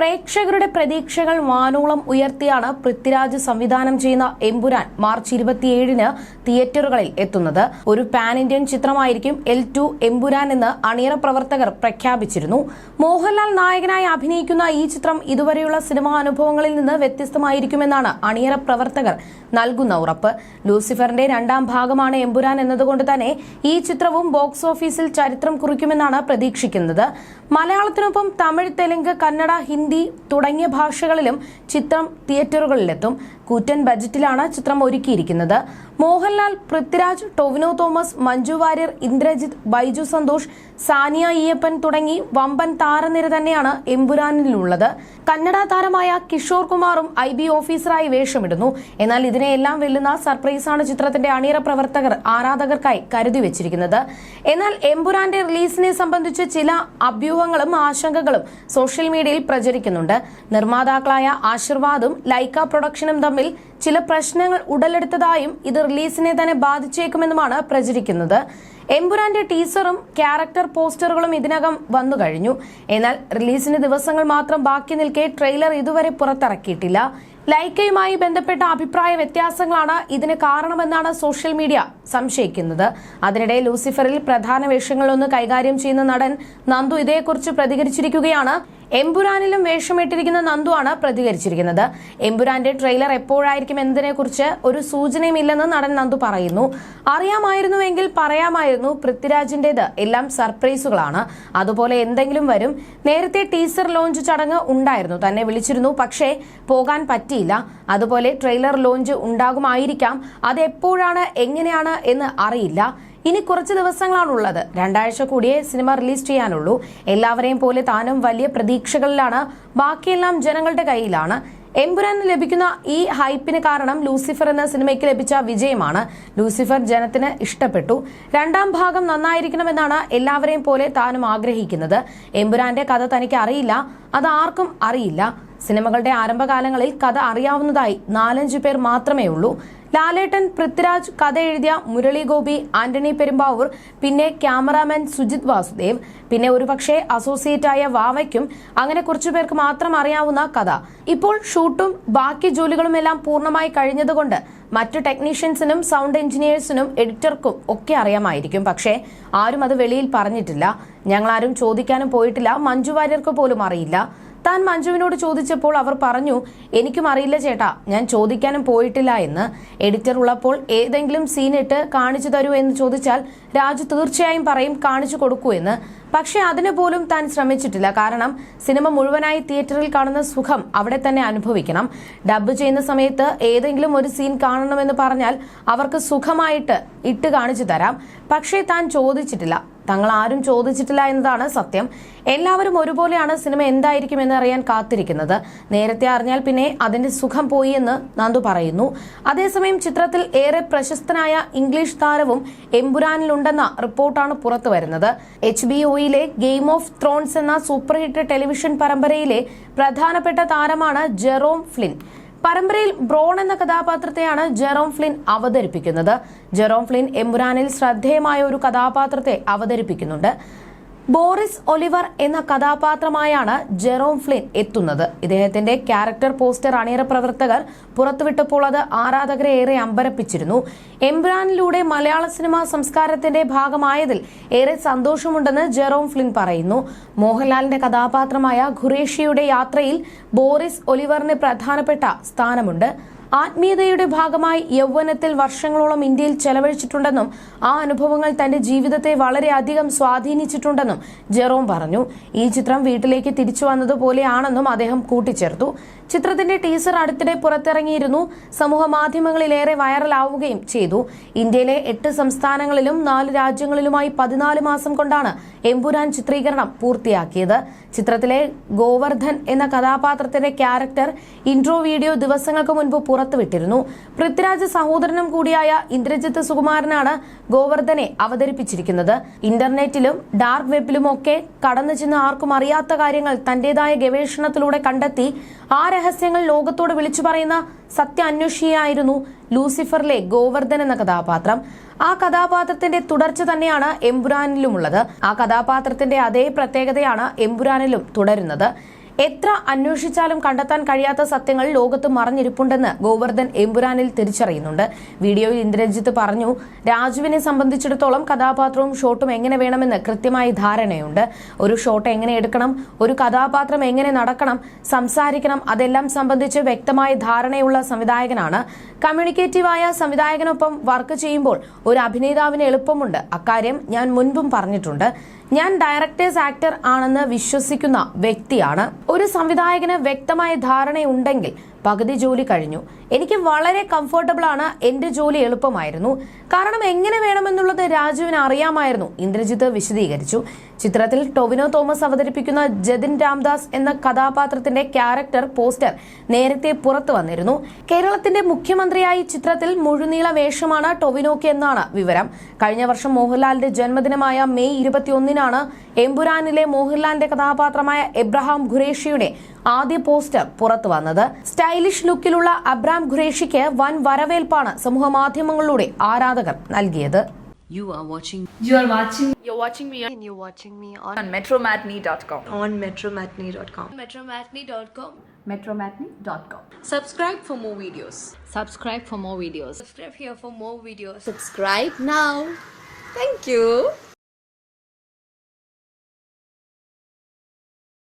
പ്രേക്ഷകരുടെ പ്രതീക്ഷകൾ വാനോളം ഉയർത്തിയാണ് പൃഥ്വിരാജ് സംവിധാനം ചെയ്യുന്ന എമ്പുരാൻ മാർച്ച് ഇരുപത്തിയേഴിന് തിയേറ്ററുകളിൽ എത്തുന്നത്. ഒരു പാൻ ഇന്ത്യൻ ചിത്രമായിരിക്കും എൽ ടു എമ്പുരാൻ എന്ന് അണിയറ പ്രവർത്തകർ പ്രഖ്യാപിച്ചിരുന്നു. മോഹൻലാൽ നായകനായി അഭിനയിക്കുന്ന ഈ ചിത്രം ഇതുവരെയുള്ള സിനിമാ അനുഭവങ്ങളിൽ നിന്ന് വ്യത്യസ്തമായിരിക്കുമെന്നാണ് അണിയറ പ്രവർത്തകർ നൽകുന്ന ഉറപ്പ്. ലൂസിഫറിന്റെ രണ്ടാം ഭാഗമാണ് എമ്പുരാൻ എന്നതുകൊണ്ട് തന്നെ ഈ ചിത്രവും ബോക്സ് ഓഫീസിൽ ചരിത്രം കുറിക്കുമെന്നാണ് പ്രതീക്ഷിക്കുന്നത്. മലയാളത്തിനൊപ്പം തമിഴ് തെലുങ്ക് കന്നഡ ഹിന്ദി തുടങ്ങിയ ഭാഷകളിലും ചിത്രം തിയേറ്ററുകളിലെത്തും. കൂറ്റൻ ബജറ്റിലാണ് ചിത്രം ഒരുക്കിയിരിക്കുന്നത്. മോഹൻലാൽ പൃഥ്വിരാജ് ടൊവിനോ തോമസ് മഞ്ജു വാര്യർ ഇന്ദ്രജിത് ബൈജു സന്തോഷ് സാനിയ ഈയപ്പൻ തുടങ്ങി വമ്പൻ താരനിര തന്നെയാണ് എമ്പുരാനിലുള്ളത്. കന്നഡ താരമായ കിഷോർ കുമാറും ഐ ബി ഓഫീസറായി വേഷമിടുന്നു. എന്നാൽ ഇതിനെയെല്ലാം വെല്ലുന്ന സർപ്രൈസാണ് ചിത്രത്തിന്റെ അണിയറ പ്രവർത്തകർ ആരാധകർക്കായി കരുതി വെച്ചിരിക്കുന്നത്. എന്നാൽ എമ്പുരാന്റെ റിലീസിനെ സംബന്ധിച്ച് ചില അഭ്യൂഹങ്ങളും ആശങ്കകളും സോഷ്യൽ മീഡിയയിൽ പ്രചരിക്കുന്നുണ്ട്. നിർമ്മാതാക്കളായ ആശീർവാദും ലൈക്ക പ്രൊഡക്ഷനും തമ്മിൽ ചില പ്രശ്നങ്ങൾ ഉടലെടുത്തതായും ഇത് റിലീസിനെ തന്നെ ബാധിച്ചേക്കുമെന്നുമാണ് പ്രചരിക്കുന്നത്. എമ്പുരാന്റെ ടീസറും ക്യാരക്ടർ പോസ്റ്ററുകളും ഇതിനകം വന്നു കഴിഞ്ഞു. എന്നാൽ റിലീസിന് ദിവസങ്ങൾ മാത്രം ബാക്കി നിൽക്കെ ട്രെയിലർ ഇതുവരെ പുറത്തിറക്കിയിട്ടില്ല. ലൈക്കയുമായി ബന്ധപ്പെട്ട അഭിപ്രായ വ്യത്യാസങ്ങളാണ് ഇതിന് കാരണമെന്നാണ് സോഷ്യൽ മീഡിയ സംശയിക്കുന്നത്. അതിനിടെ ലൂസിഫറിൽ പ്രധാന വേഷങ്ങളൊന്ന് കൈകാര്യം ചെയ്യുന്ന നടൻ നന്ദു ഇതേക്കുറിച്ച് പ്രതികരിച്ചിരിക്കുകയാണ്. എംപുരാനിലും വേഷമിട്ടിരിക്കുന്ന നന്ദു ആണ് പ്രതികരിച്ചിരിക്കുന്നത്. എംപുരാന്റെ ട്രെയിലർ എപ്പോഴായിരിക്കും എന്നതിനെക്കുറിച്ച് ഒരു സൂചനയുമില്ലെന്ന് നടൻ നന്ദു പറയുന്നു. അറിയാമായിരുന്നുവെങ്കിൽ പറയാമായിരുന്നു പൃഥ്വിരാജിന്റേത്. എല്ലാം സർപ്രൈസുകളാണ്. അതുപോലെ എന്തെങ്കിലും വരും. നേരത്തെ ടീസർ ലോഞ്ച് ചടങ്ങ് ഉണ്ടായിരുന്നു. തന്നെ വിളിച്ചിരുന്നു. പക്ഷേ പോകാൻ പറ്റിയില്ല. അതുപോലെ ട്രെയിലർ ലോഞ്ച് ഉണ്ടാകുമായിരിക്കാം. അത് എപ്പോഴാണ് എങ്ങനെയാണ്? എന്ന് അറിയില്ല. ഇനി കുറച്ച് ദിവസങ്ങളാണുള്ളത്. രണ്ടാഴ്ച കൂടിയേ സിനിമ റിലീസ് ചെയ്യാനുള്ളൂ. എല്ലാവരെയും പോലെ താനും വലിയ പ്രതീക്ഷകളിലാണ്. ബാക്കിയെല്ലാം ജനങ്ങളുടെ കയ്യിലാണ്. എംപുരാന് ലഭിക്കുന്ന ഈ ഹൈപ്പിന് കാരണം ലൂസിഫർ എന്ന സിനിമയ്ക്ക് ലഭിച്ച വിജയമാണ്. ലൂസിഫർ ജനത്തിന് ഇഷ്ടപ്പെട്ടു. രണ്ടാം ഭാഗം നന്നായിരിക്കണമെന്നാണ് എല്ലാവരെയും പോലെ താനും ആഗ്രഹിക്കുന്നത്. എംപുരാന്റെ കഥ തനിക്ക് അറിയില്ല. അത് ആർക്കും അറിയില്ല. സിനിമകളുടെ ആരംഭകാലങ്ങളിൽ കഥ അറിയാവുന്നതായി നാലഞ്ചു പേർ മാത്രമേ ഉള്ളൂ. ലാലേട്ടൻ പൃഥ്വിരാജ് കഥ എഴുതിയ മുരളി ഗോപി ആന്റണി പെരുമ്പാവൂർ പിന്നെ ക്യാമറാമാൻ സുജിത് വാസുദേവ് പിന്നെ ഒരുപക്ഷെ അസോസിയേറ്റ് ആയ വാവയ്ക്കും അങ്ങനെ കുറച്ചു പേർക്ക് മാത്രം അറിയാവുന്ന കഥ. ഇപ്പോൾ ഷൂട്ടും ബാക്കി ജോലികളുമെല്ലാം പൂർണമായി കഴിഞ്ഞതുകൊണ്ട് മറ്റു ടെക്നീഷ്യൻസിനും സൗണ്ട് എഞ്ചിനീയേഴ്സിനും എഡിറ്റർക്കും ഒക്കെ അറിയാമായിരിക്കും. പക്ഷേ ആരും അത് വെളിയിൽ പറഞ്ഞിട്ടില്ല. ഞങ്ങളാരും ചോദിക്കാനും പോയിട്ടില്ല. മഞ്ജു വാര്യർക്ക് പോലും അറിയില്ല. താൻ മഞ്ജുവിനോട് ചോദിച്ചപ്പോൾ അവർ പറഞ്ഞു എനിക്കും അറിയില്ല ചേട്ടാ ഞാൻ ചോദിക്കാനും പോയിട്ടില്ല എന്ന്. എഡിറ്റർ ഉള്ളപ്പോൾ ഏതെങ്കിലും സീനിട്ട് കാണിച്ചു തരൂ എന്ന് ചോദിച്ചാൽ രാജു തീർച്ചയായും പറയും കാണിച്ചു കൊടുക്കൂ എന്ന്. പക്ഷേ അതിനു പോലും താൻ ശ്രമിച്ചിട്ടില്ല. കാരണം സിനിമ മുഴുവനായി തിയേറ്ററിൽ കാണുന്ന സുഖം അവിടെ തന്നെ അനുഭവിക്കണം. ഡബ് ചെയ്യുന്ന സമയത്ത് ഏതെങ്കിലും ഒരു സീൻ കാണണമെന്ന് പറഞ്ഞാൽ അവർക്ക് സുഖമായിട്ട് ഇട്ട് കാണിച്ചു തരാം. പക്ഷേ താൻ ചോദിച്ചിട്ടില്ല. തങ്ങൾ ആരും ചോദിച്ചിട്ടില്ല എന്നതാണ് സത്യം. എല്ലാവരും ഒരുപോലെയാണ് സിനിമ എന്തായിരിക്കും എന്ന് അറിയാൻ കാത്തിരിക്കുന്നത്. നേരത്തെ അറിഞ്ഞാൽ പിന്നെ അതിന്റെ സുഖം പോയി എന്ന് നന്ദു പറയുന്നു. അതേസമയം ചിത്രത്തിൽ ഏറെ പ്രശസ്തനായ ഇംഗ്ലീഷ് താരവും എമ്പുരാനിലുണ്ടെന്ന റിപ്പോർട്ടാണ് പുറത്തു വരുന്നത് എച്ച് ബി ഒയിലെ ഗെയിം ഓഫ് ത്രോൺസ് എന്ന സൂപ്പർ ഹിറ്റ് ടെലിവിഷൻ പരമ്പരയിലെ പ്രധാനപ്പെട്ട താരമാണ് ജെറോം ഫ്ലിൻ. പരമ്പരയിൽ ബ്രോൺ എന്ന കഥാപാത്രത്തെയാണ് ജെറോം ഫ്ലിൻ അവതരിപ്പിക്കുന്നത്. ജെറോം ഫ്ലിൻ എമ്പുരാനിൽ ശ്രദ്ധേയമായ ഒരു കഥാപാത്രത്തെ അവതരിപ്പിക്കുന്നുണ്ട്. ബോറിസ് ഒലിവർ എന്ന കഥാപാത്രമായാണ് ജെറോം ഫ്ലിൻ എത്തുന്നത്. ഇദ്ദേഹത്തിന്റെ ക്യാരക്ടർ പോസ്റ്റർ അണിയറ പ്രവർത്തകർ പുറത്തുവിട്ടപ്പോൾ അത് ആരാധകരെ ഏറെ അമ്പരപ്പിച്ചിരുന്നു. എംബ്രാനിലൂടെ മലയാള സിനിമാ സംസ്കാരത്തിന്റെ ഭാഗമായതിൽ ഏറെ സന്തോഷമുണ്ടെന്ന് ജെറോം ഫ്ലിൻ പറയുന്നു. മോഹൻലാലിന്റെ കഥാപാത്രമായ ഖുറേഷിയുടെ യാത്രയിൽ ബോറിസ് ഒലിവറിന് പ്രധാനപ്പെട്ട സ്ഥാനമുണ്ട്. ആത്മീയതയുടെ ഭാഗമായി യൗവനത്തിൽ വർഷങ്ങളോളം ഇന്ത്യയിൽ ചെലവഴിച്ചിട്ടുണ്ടെന്നും ആ അനുഭവങ്ങൾ തന്റെ ജീവിതത്തെ വളരെയധികം സ്വാധീനിച്ചിട്ടുണ്ടെന്നും ജെറോം പറഞ്ഞു. ഈ ചിത്രം വീട്ടിലേക്ക് തിരിച്ചു വന്നതുപോലെയാണെന്നും അദ്ദേഹം കൂട്ടിച്ചേർത്തു. ചിത്രത്തിന്റെ ടീസർ അടുത്തിടെ പുറത്തിറങ്ങിയിരുന്നു. സമൂഹ മാധ്യമങ്ങളിലേറെ വൈറലാവുകയും ചെയ്തു. ഇന്ത്യയിലെ എട്ട് സംസ്ഥാനങ്ങളിലും നാല് രാജ്യങ്ങളിലുമായി പതിനാല് മാസം കൊണ്ടാണ് എമ്പുരാൻ ചിത്രീകരണം പൂർത്തിയാക്കിയത്. ചിത്രത്തിലെ ഗോവർദ്ധൻ എന്ന കഥാപാത്രത്തിന്റെ ക്യാരക്ടർ ഇൻട്രോ വീഡിയോ ദിവസങ്ങൾക്ക് മുൻപ് പുറത്തുവിട്ടിരുന്നു. പൃഥ്വിരാജ് സഹോദരനും കൂടിയായ ഇന്ദ്രജിത്ത് സുകുമാരനാണ് ഗോവർദ്ധനെ അവതരിപ്പിച്ചിരിക്കുന്നത്. ഇന്റർനെറ്റിലും ഡാർക്ക് വെബിലും ഒക്കെ കടന്നു ചെന്ന് ആർക്കും അറിയാത്ത കാര്യങ്ങൾ തന്റേതായ ഗവേഷണത്തിലൂടെ കണ്ടെത്തി ആ രഹസ്യങ്ങൾ ലോകത്തോട് വിളിച്ചു പറയുന്ന സത്യാന്വേഷിയായിരുന്നു ലൂസിഫറിലെ ഗോവർദ്ധൻ എന്ന കഥാപാത്രം. ആ കഥാപാത്രത്തിന്റെ തുടർച്ച തന്നെയാണ് എമ്പുരാനിലുമുള്ളത് ആ കഥാപാത്രത്തിന്റെ അതേ പ്രത്യേകതയാണ് എംപുരാനിലും തുടരുന്നത്. എത്ര അന്വേഷിച്ചാലും കണ്ടെത്താൻ കഴിയാത്ത സത്യങ്ങൾ ലോകത്ത് മറഞ്ഞിരിപ്പുണ്ടെന്ന് ഗോവർദ്ധൻ എമ്പുരാനിൽ തിരിച്ചറിയുന്നുണ്ട്. വീഡിയോയിൽ ഇന്ദ്രജിത്ത് പറഞ്ഞു രാജുവിനെ സംബന്ധിച്ചിടത്തോളം കഥാപാത്രവും ഷോട്ടും എങ്ങനെ വേണമെന്ന് കൃത്യമായി ധാരണയുണ്ട്. ഒരു ഷോട്ട് എങ്ങനെ എടുക്കണം ഒരു കഥാപാത്രം എങ്ങനെ നടക്കണം സംസാരിക്കണം അതെല്ലാം സംബന്ധിച്ച് വ്യക്തമായ ധാരണയുള്ള സംവിധായകനാണ്. കമ്മ്യൂണിക്കേറ്റീവായ സംവിധായകനൊപ്പം വർക്ക് ചെയ്യുമ്പോൾ ഒരു അഭിനേതാവിന് എളുപ്പമുണ്ട്. അക്കാര്യം ഞാൻ മുൻപും പറഞ്ഞിട്ടുണ്ട്. ഞാൻ ഡയറക്ടേഴ്സ് ആക്ടർ ആണെന്ന് വിശ്വസിക്കുന്ന വ്യക്തിയാണ്. ഒരു സംവിധായകന് വ്യക്തമായ ധാരണയുണ്ടെങ്കിൽ പകുതി ജോലി കഴിഞ്ഞു. എനിക്ക് വളരെ കംഫർട്ടബിൾ ആണ്. എന്റെ ജോലി എളുപ്പമായിരുന്നു. കാരണം എങ്ങനെ വേണമെന്നുള്ളത് രാജുവിന് അറിയാമായിരുന്നു. ഇന്ദ്രജിത്ത് വിശദീകരിച്ചു. ചിത്രത്തിൽ ടൊവിനോ തോമസ് അവതരിപ്പിക്കുന്ന ജതിൻ രാംദാസ് എന്ന കഥാപാത്രത്തിന്റെ ക്യാരക്ടർ പോസ്റ്റർ നേരത്തെ പുറത്തു വന്നിരുന്നു. കേരളത്തിന്റെ മുഖ്യമന്ത്രിയായി ചിത്രത്തിൽ മുഴുനീള വേഷമാണ് ടൊവിനോക്ക് എന്നാണ് വിവരം. കഴിഞ്ഞ വർഷം മോഹൻലാലിന്റെ ജന്മദിനമായ മെയ് ഇരുപത്തിയൊന്നിനാണ് എമ്പുരാനിലെ മോഹൻലാലിന്റെ കഥാപാത്രമായ എബ്രഹാം ഖുറേഷിയുടെ ആദ്യ പോസ്റ്റർ പുറത്തു വന്നത് സ്റ്റൈലിഷ് ലുക്കിലുള്ള അബ്രാം ഖുറേഷിക്ക് വൻ വരവേൽപ്പാണ് സമൂഹ മാധ്യമങ്ങളിലൂടെ ആരാധകർ നൽകിയത് You are watching You are watching You're watching me and you're watching me on, on metromatney.com. on metromatney.com. metromatney.com Metromatney.com. Subscribe for more videos. subscribe for more videos. subscribe here for more videos Subscribe now. Thank you.